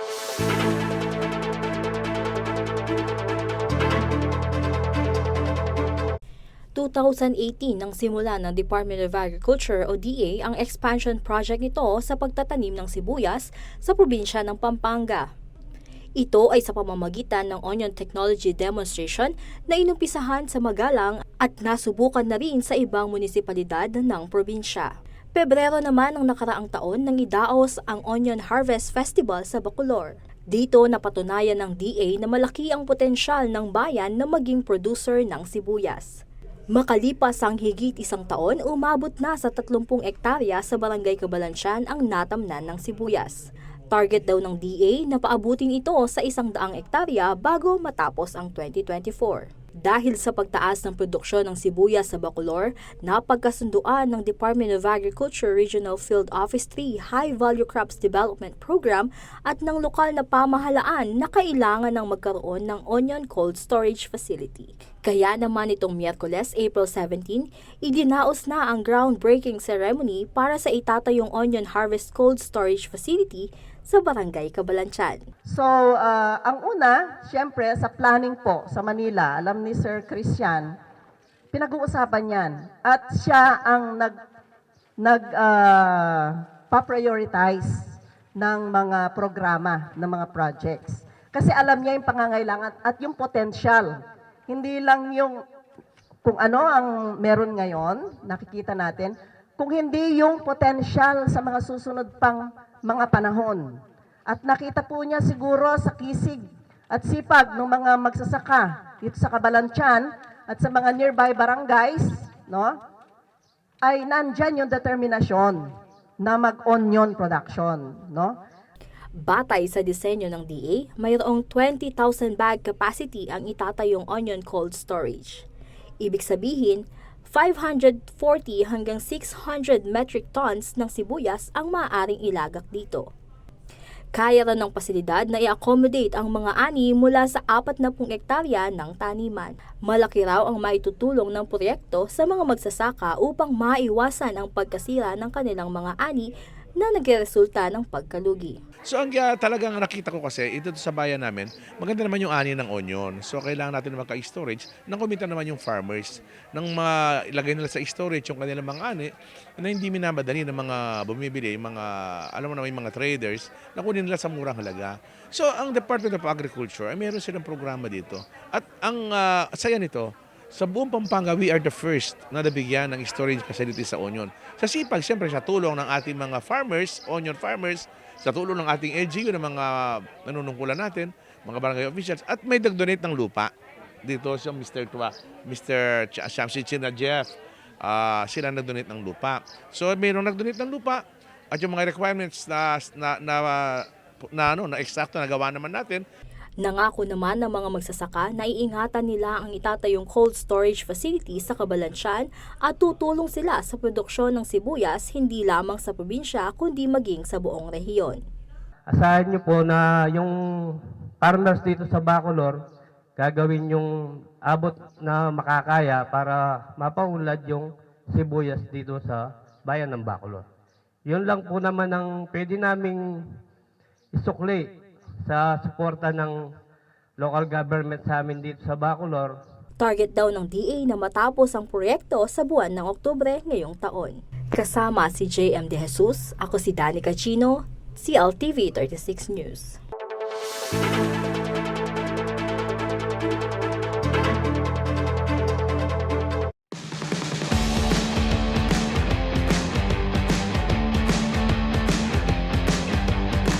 – 2018 nang simula ng Department of Agriculture o DA ang expansion project nito sa pagtatanim ng sibuyas sa probinsya ng Pampanga. Ito ay sa pamamagitan ng Onion Technology Demonstration na inumpisahan sa Magalang at nasubukan na rin sa ibang munisipalidad ng probinsya. Pebrero naman ng nakaraang taon nang idaos ang Onion Harvest Festival sa Bacolor. Dito napatunayan ng DA na malaki ang potensyal ng bayan na maging producer ng sibuyas. Makalipas ang higit isang taon, umabot na sa 30 ektarya sa Barangay Kabalansyan ang natamnan ng sibuyas. Target daw ng DA na paabutin ito sa isang daang ektarya bago matapos ang 2024. Dahil sa pagtaas ng produksyon ng sibuyas sa Bacolor, napagkasunduan ng Department of Agriculture Regional Field Office 3 High Value Crops Development Program at ng lokal na pamahalaan na kailangan ng magkaroon ng onion cold storage facility. Kaya naman itong Miyerkules, April 17, idinaos na ang groundbreaking ceremony para sa itatayong onion harvest cold storage facility sa Barangay Kabalansyan. So, ah, ang una, siyempre, sa planning po sa Manila, alam ni Sir Christian, pinag-uusapan yan. At siya ang nag, nag ah, pa-prioritize ng mga programa, ng mga projects. Kasi alam niya yung pangangailangan at yung potential. Hindi lang yung kung ano ang meron ngayon, nakikita natin, kung hindi yung potential sa mga susunod pang mga panahon. At nakita po niya siguro sa kisig at sipag ng mga magsasaka dito sa Kabalansyan at sa mga nearby barangays, no? Ay nandyan yung determinasyon na mag-onion production, no? Batay sa disenyo ng DA, mayroong 20,000 bag capacity ang itatayong onion cold storage. Ibig sabihin, 540 hanggang 600 metric tons ng sibuyas ang maaaring ilagak dito. Kaya rin ng pasilidad na i-accommodate ang mga ani mula sa 40 ektarya ng taniman. Malaki raw ang maitutulong ng proyekto sa mga magsasaka upang maiwasan ang pagkasira ng kanilang mga ani na nagresulta ng pagkalugi. So ang uh, talagang nakita ko kasi, ito sa bayan namin, maganda naman yung ani ng onion. So kailangan natin magka-storage nang kumita naman yung farmers. Nang mailagay nila sa storage yung kanilang mga ani na hindi minamadali ng mga bumibili, yung mga, alam mo naman yung mga traders, na kunin nila sa murang halaga. So ang Department of Agriculture, ay meron silang programa dito. At ang uh, saya nito, sa buong Pampanga, we are the first na nabigyan ng storage facility sa onion. Sa sipag, siyempre sa tulong ng ating mga farmers, onion farmers, sa tulong ng ating LGU, ng mga nanunungkulan natin, mga barangay officials, at may nag-donate ng lupa. Dito si Mr. Tua, Mr. Ch- Shamsi China Jeff, ah, sila nag-donate ng lupa. So mayroong nag-donate ng lupa at yung mga requirements na na na, na, ano, na eksakto na gawa naman natin, Nangako naman ng mga magsasaka na iingatan nila ang itatayong cold storage facility sa Kabalansyan at tutulong sila sa produksyon ng sibuyas hindi lamang sa probinsya kundi maging sa buong rehiyon. Asahan niyo po na yung farmers dito sa Bacolor, gagawin yung abot na makakaya para mapaunlad yung sibuyas dito sa bayan ng Bacolor. Yun lang po naman ang pwede naming isukli sa suporta ng local government sa amin dito sa Bacolor Target daw ng DA na matapos ang proyekto sa buwan ng Oktubre ngayong taon. Kasama si JM De Jesus, ako si Danica Chino, CLTV 36 News.